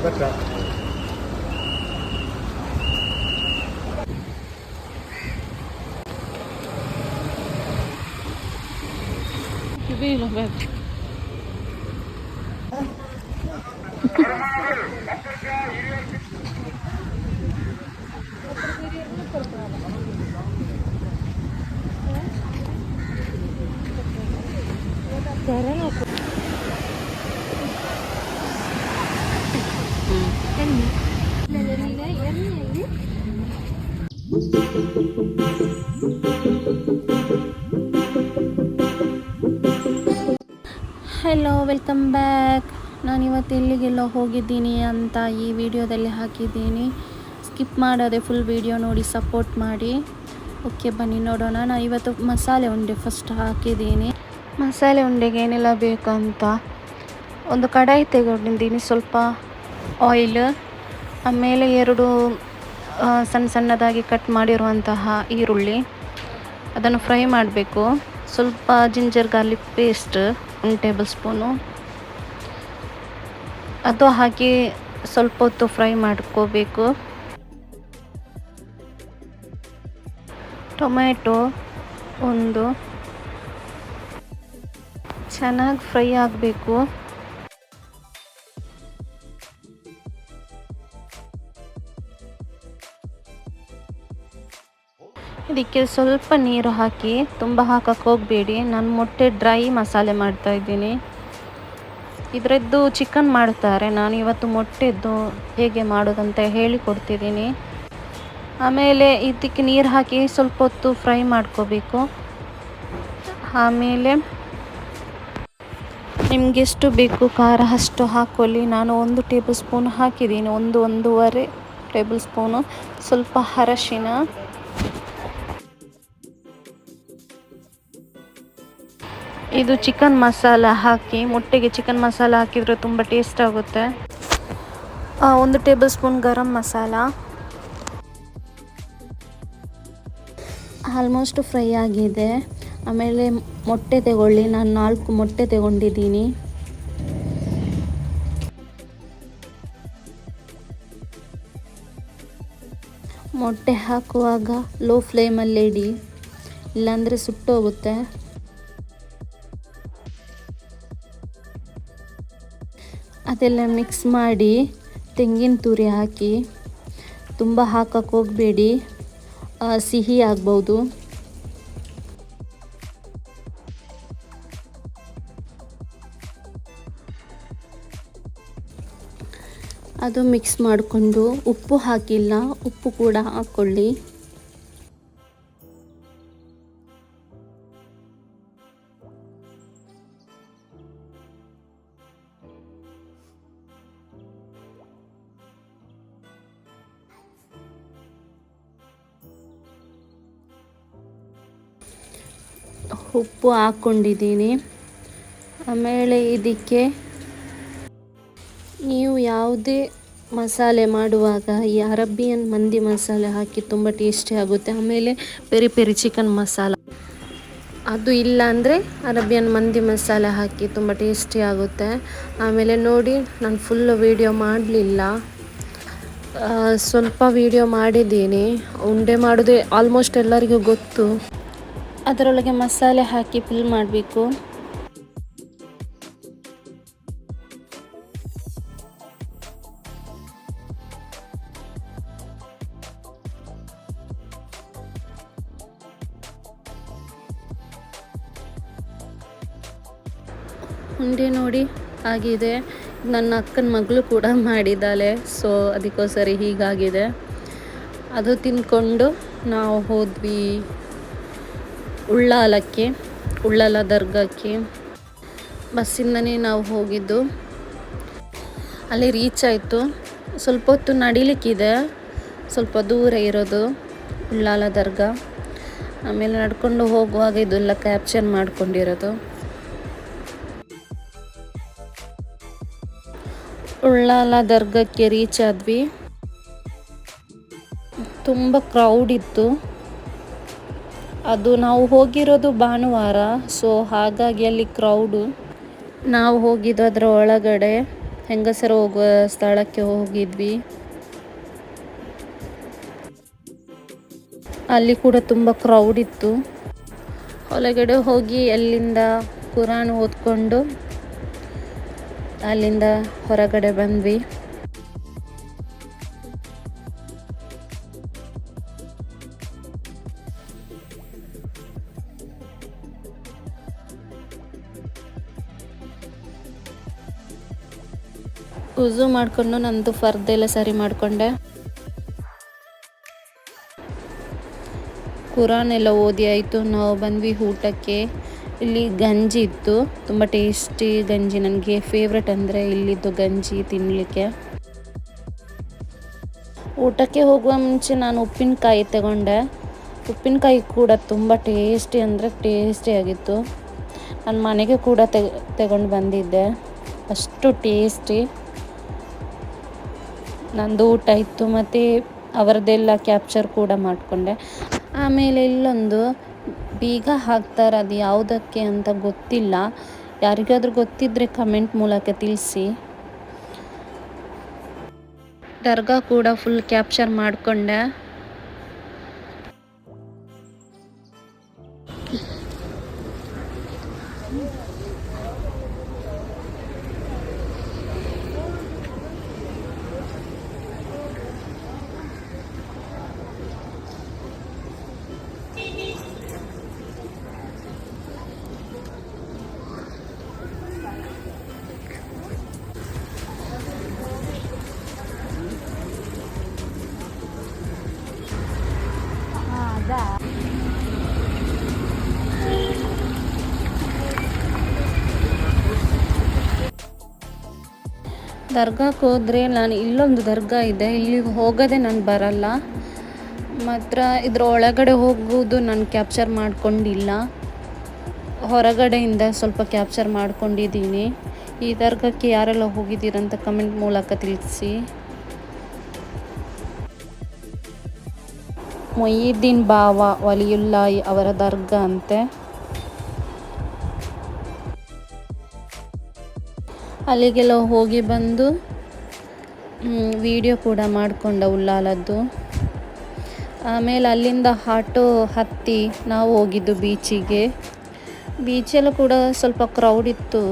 pra cá. Que hello welcome back ನಾನು ಇವತ್ತು ಎಲ್ಲಿಗೆಲ್ಲ ಹೋಗಿದ್ದೀನಿ ಅಂತ ಈ ವಿಡಿಯೋದಲ್ಲಿ ಹಾಕಿದ್ದೀನಿ. ಸ್ಕಿಪ್ ಮಾಡೋದೆ ಫುಲ್ ವಿಡಿಯೋ ನೋಡಿ ಸಪೋರ್ಟ್ ಮಾಡಿ. ಓಕೆ ಬನ್ನಿ ನೋಡೋಣ. ನಾನು ಇವತ್ತು ಮಸಾಲೆ ಉಂಡೆ ಫಸ್ಟ್ ಹಾಕಿದ್ದೀನಿ. ಮಸಾಲೆ ಉಂಡೆಗೆ ಏನೆಲ್ಲ ಬೇಕಂತ ಒಂದು ಕಡಾಯಿ ತೆಗೊಂಡಿದ್ದೀನಿ ಸ್ವಲ್ಪ ಆಯಿಲ್ ಆಮೇಲೆ ಎರಡು ಸಣ್ಣ ಸಣ್ಣದಾಗಿ ಕಟ್ ಮಾಡಿರುವಂತಹ ಈರುಳ್ಳಿ. ಅದನ್ನು ಫ್ರೈ ಮಾಡಬೇಕು. ಸ್ವಲ್ಪ ಜಿಂಜರ್ ಗಾರ್ಲಿಕ್ ಪೇಸ್ಟ್, ಒಂದು ಟೇಬಲ್ ಸ್ಪೂನು. ಅದು ಹಾಕಿ ಸ್ವಲ್ಪ ಹೊತ್ತು ಫ್ರೈ ಮಾಡ್ಕೋಬೇಕು. ಟೊಮೆಟೊ ಒಂದು. ಚೆನ್ನಾಗಿ ಫ್ರೈ ಆಗಬೇಕು. ಇದಕ್ಕೆ ಸ್ವಲ್ಪ ನೀರು ಹಾಕಿ ತುಂಬ ಹಾಕಕ್ಕೆ ಹೋಗಬೇಡಿ. ನಾನು ಮೊಟ್ಟೆ ಡ್ರೈ ಮಸಾಲೆ ಮಾಡ್ತಾ ಇದ್ದೀನಿ. ಇದರದ್ದು ಚಿಕನ್ ಮಾಡ್ತಾರೆ. ನಾನು ಇವತ್ತು ಮೊಟ್ಟೆದ್ದು ಹೇಗೆ ಮಾಡೋದಂತ ಹೇಳಿಕೊಡ್ತಿದ್ದೀನಿ ಆಮೇಲೆ ಇದಕ್ಕೆ ನೀರು ಹಾಕಿ ಸ್ವಲ್ಪ ಹೊತ್ತು ಫ್ರೈ ಮಾಡ್ಕೋಬೇಕು. ಆಮೇಲೆ ನಿಮಗೆಷ್ಟು ಬೇಕು ಖಾರ ಅಷ್ಟು ಹಾಕೊಳ್ಳಿ. ನಾನು ಒಂದು ಟೇಬಲ್ ಸ್ಪೂನ್ ಹಾಕಿದ್ದೀನಿ. ಒಂದು ಒಂದೂವರೆ ಟೇಬಲ್ ಸ್ಪೂನು. ಸ್ವಲ್ಪ ಅರಶಿನ. ಇದು ಚಿಕನ್ ಮಸಾಲ ಹಾಕಿ, ಮೊಟ್ಟೆಗೆ ಚಿಕನ್ ಮಸಾಲ ಹಾಕಿದರೆ ತುಂಬ ಟೇಸ್ಟ್ ಆಗುತ್ತೆ. ಒಂದು tablespoon garam masala. Almost fry ಆಗಿದೆ. ಆಮೇಲೆ ಮೊಟ್ಟೆ ತಗೊಳ್ಳಿ, ನಾನು ನಾಲ್ಕು ಮೊಟ್ಟೆ ತಗೊಂಡಿದ್ದೀನಿ. ಮೊಟ್ಟೆ ಹಾಕುವಾಗ ಲೋ ಫ್ಲೇಮಲ್ಲಿ ಇಡಿ ಇಲ್ಲಾಂದರೆ ಸುಟ್ಟೋಗುತ್ತೆ. ಅದೆಲ್ಲ ಮಿಕ್ಸ್ ಮಾಡಿ ತೆಂಗಿನ ತುರಿ ಹಾಕಿ ತುಂಬ ಹಾಕಕ್ಕೆ ಹೋಗಬೇಡಿ. ಸಿಹಿ ಆಗ್ಬೋದು. ಅದು ಮಿಕ್ಸ್ ಮಾಡಿಕೊಂಡು ಉಪ್ಪು ಹಾಕಿಲ್ಲ, ಉಪ್ಪು ಕೂಡ ಹಾಕ್ಕೊಳ್ಳಿ ಉಪ್ಪು ಹಾಕ್ಕೊಂಡಿದ್ದೀನಿ. ಆಮೇಲೆ ಇದಕ್ಕೆ ನೀವು ಯಾವುದೇ ಮಸಾಲೆ ಮಾಡುವಾಗ ಈ ಅರಬ್ಬಿಯನ್ ಮಂದಿ ಮಸಾಲೆ ಹಾಕಿ ತುಂಬ ಟೇಸ್ಟಿ ಆಗುತ್ತೆ. ಆಮೇಲೆ ಪೆರಿ ಪೆರಿ ಚಿಕನ್ ಮಸಾಲ. ಅದು ಇಲ್ಲ ಅಂದರೆ ಅರಬಿಯನ್ ಮಂದಿ ಮಸಾಲೆ ಹಾಕಿ ತುಂಬ ಟೇಸ್ಟಿ ಆಗುತ್ತೆ. ಆಮೇಲೆ ನೋಡಿ, ನಾನು ಫುಲ್ ವೀಡಿಯೋ ಮಾಡಲಿಲ್ಲ. ಸ್ವಲ್ಪ ವೀಡಿಯೋ ಮಾಡಿದ್ದೀನಿ. ಉಂಡೆ ಮಾಡೋದೇ ಆಲ್ಮೋಸ್ಟ್ ಎಲ್ಲರಿಗೂ ಗೊತ್ತು. ಅದರೊಳಗೆ ಮಸಾಲೆ ಹಾಕಿ ಫಿಲ್ ಮಾಡಬೇಕು. ಉಂಡೆ ನೋಡಿ ಆಗಿದೆ. ನನ್ನ ಅಕ್ಕನ ಮಗಳು ಕೂಡ ಮಾಡಿದ್ದಾಳೆ ಸೊ ಅದಕ್ಕೋಸ್ಕರ ಹೀಗಾಗಿದೆ. ಅದು ತಿಂದ್ಕೊಂಡು ನಾವು ಹೋದ್ವಿ. ಉಳ್ಳಾಲಕ್ಕೆ, ಉಳ್ಳಾಲ ದರ್ಗಕ್ಕೆ ಬಸ್ಸಿಂದನೇ ನಾವು ಹೋಗಿದ್ದು. ಅಲ್ಲಿ ರೀಚ್ ಆಯಿತು. ಸ್ವಲ್ಪ ಹೊತ್ತು ನಡಿಲಿಕ್ಕಿದೆ. ಸ್ವಲ್ಪ ದೂರ ಇರೋದು ಉಳ್ಳಾಲ ದರ್ಗಾ. ಆಮೇಲೆ ನಡ್ಕೊಂಡು ಹೋಗುವಾಗ ಇದೆಲ್ಲ ಕ್ಯಾಪ್ಚರ್ ಮಾಡ್ಕೊಂಡಿರೋದು. ಉಳ್ಳಾಲ ದರ್ಗಕ್ಕೆ ರೀಚ್ ಆದ್ವಿ. ತುಂಬ ಕ್ರೌಡ್ ಇತ್ತು. ಅದು ನಾವು ಹೋಗಿರೋದು ಭಾನುವಾರ ಸೊ ಹಾಗಾಗಿ ಅಲ್ಲಿ ಕ್ರೌಡು ನಾವು ಹೋಗಿದ್ದು ಅದರ ಒಳಗಡೆ, ಹೆಂಗಸರು ಹೋಗುವ ಸ್ಥಳಕ್ಕೆ ಹೋಗಿದ್ವಿ. ಅಲ್ಲಿ ಕೂಡ ತುಂಬ ಕ್ರೌಡ್ ಇತ್ತು. ಒಳಗಡೆ ಹೋಗಿ ಅಲ್ಲಿಂದ ಕುರಾನ್ ಓದ್ಕೊಂಡು, ಅಲ್ಲಿಂದ ಹೊರಗಡೆ ಬಂದ್ವಿ. ಉಜು ಮಾಡಿಕೊಂಡು ನಂದು ಫರ್ದೆಲ್ಲ ಸರಿ ಮಾಡಿಕೊಂಡೆ. ಕುರಾನ್ ಎಲ್ಲ ಓದಿ ಆಯಿತು. ನಾವು ಬಂದ್ವಿ ಊಟಕ್ಕೆ. ಇಲ್ಲಿ ಗಂಜಿ ಇತ್ತು. ತುಂಬ ಟೇಸ್ಟಿ ಗಂಜಿ. ನನಗೆ ಫೇವ್ರೆಟ್ ಅಂದರೆ ಇಲ್ಲಿದ್ದು ಗಂಜಿ ತಿನ್ನಲಿಕ್ಕೆ ಊಟಕ್ಕೆ ಹೋಗುವ ಮುಂಚೆ ನಾನು ಉಪ್ಪಿನಕಾಯಿ ತಗೊಂಡೆ. ಉಪ್ಪಿನಕಾಯಿ ಕೂಡ ತುಂಬ ಟೇಸ್ಟಿ ಅಂದರೆ ಟೇಸ್ಟಿ ಆಗಿತ್ತು. ನಾನು ಮನೆಗೆ ಕೂಡ ತೆಗೆ, ತಗೊಂಡು ಬಂದಿದ್ದೆ. ಅಷ್ಟು ಟೇಸ್ಟಿ. ನಂದು ಊಟ ಇತ್ತು ಮತ್ತು ಅವರದ್ದೆಲ್ಲ ಕ್ಯಾಪ್ಚರ್ ಕೂಡ ಮಾಡಿಕೊಂಡೆ. ಆಮೇಲೆ ಇಲ್ಲೊಂದು, ಬೀಗ ಹಾಕ್ತಾರೆ ಅದು ಯಾವುದಕ್ಕೆ ಅಂತ ಗೊತ್ತಿಲ್ಲ. ಯಾರಿಗಾದ್ರೂ ಗೊತ್ತಿದ್ದರೆ ಕಮೆಂಟ್ ಮೂಲಕ ತಿಳಿಸಿ. ದರ್ಗಾ ಕೂಡ ಫುಲ್ ಕ್ಯಾಪ್ಚರ್ ಮಾಡಿಕೊಂಡೆ. ದರ್ಗಾಕ್ಕೆ ಹೋದರೆ ನಾನು ಇಲ್ಲೊಂದು ದರ್ಗಾ ಇದೆ. ಇಲ್ಲಿಗೆ ಹೋಗೋದೇ ನಾನು ಬರಲ್ಲ. ಮಾತ್ರ ಇದ್ರ ಒಳಗಡೆ ಹೋಗುವುದು ನಾನು ಕ್ಯಾಪ್ಚರ್ ಮಾಡ್ಕೊಂಡಿಲ್ಲ. ಹೊರಗಡೆಯಿಂದ ಸ್ವಲ್ಪ ಕ್ಯಾಪ್ಚರ್ ಮಾಡ್ಕೊಂಡಿದ್ದೀನಿ. ಈ ದರ್ಗಕ್ಕೆ ಯಾರೆಲ್ಲ ಹೋಗಿದ್ದೀರಂತ ಕಮೆಂಟ್ ಮೂಲಕ ತಿಳಿಸಿ. ಮೊಯ್ಯುದ್ದೀನ್ ಬಾವ ವಲಿಯುಲ್ಲಾಯಿ ಅವರ ದರ್ಗಾ ಅಂತೆ. ಅಲ್ಲಿಗೆಲ್ಲ ಹೋಗಿ ಬಂದು ವಿಡಿಯೋ ಕೂಡ ಮಾಡಿಕೊಂಡ ಉಲ್ಲಾಲದ್ದು ಆಮೇಲೆ ಅಲ್ಲಿಂದ ಆಟೋ ಹತ್ತಿ ನಾವು ಹೋಗಿದ್ದು ಬೀಚಿಗೆ ಬೀಚಲ್ಲೂ ಕೂಡ ಸ್ವಲ್ಪ ಕ್ರೌಡ್ ಇತ್ತು.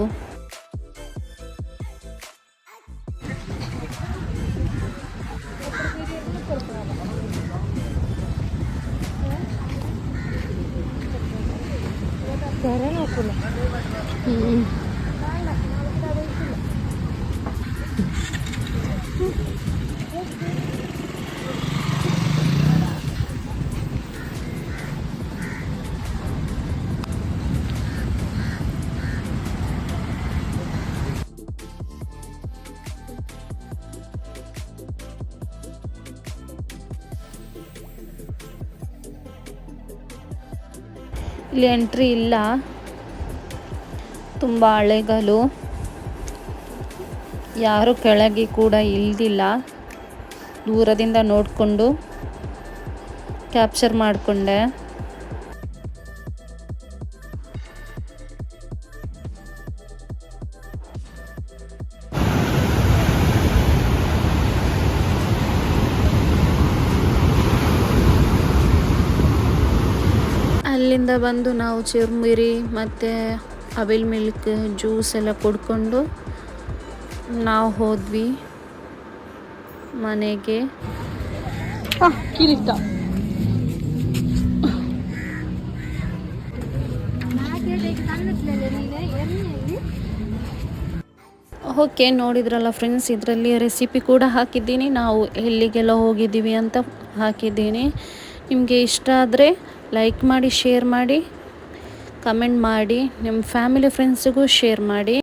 ಹ್ಮ್. ಇಲ್ಲಿ ಎಂಟ್ರಿ ಇಲ್ಲ. ತುಂಬ ಹಳೆಗಲು ಯಾರು ಕೆಳಗೆ ಕೂಡ ಇಲ್ದಿಲ್ಲ. ದೂರದಿಂದ ನೋಡಿಕೊಂಡು ಕ್ಯಾಪ್ಚರ್ ಮಾಡಿಕೊಂಡೆ. ಅಲ್ಲಿಂದ ಬಂದು ನಾವು ಚಿರ್ಮುರಿ ಮತ್ತು ಅವಿಲ್ ಮಿಲ್ಕ್ ಜ್ಯೂಸ್ ಎಲ್ಲ ಕುಡ್ಕೊಂಡು ನಾವು ಹೋದ್ವಿ ಮನೆಗೆ. ಕಿರಿತ ಓಕೆ ನೋಡಿದ್ರಲ್ಲ ಫ್ರೆಂಡ್ಸ್ ಇದರಲ್ಲಿ ರೆಸಿಪಿ ಕೂಡ ಹಾಕಿದ್ದೀನಿ. ನಾವು ಎಲ್ಲಿಗೆಲ್ಲ ಹೋಗಿದ್ದೀವಿ ಅಂತ ಹಾಕಿದ್ದೀನಿ. ನಿಮಗೆ ಇಷ್ಟ ಆದರೆ ಲೈಕ್ ಮಾಡಿ ಶೇರ್ ಮಾಡಿ ಕಮೆಂಟ್ ಮಾಡಿ ನಿಮ್ಮ ಫ್ಯಾಮಿಲಿ ಫ್ರೆಂಡ್ಸಿಗೂ ಶೇರ್ ಮಾಡಿ.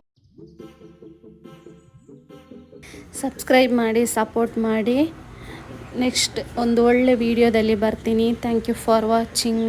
ಸಬ್ಸ್ಕ್ರೈಬ್ ಮಾಡಿ ಸಪೋರ್ಟ್ ಮಾಡಿ. ನೆಕ್ಸ್ಟ್ ಒಂದು ಒಳ್ಳೆ ವಿಡಿಯೋದಲ್ಲಿ ಬರ್ತೀನಿ. Thank you for watching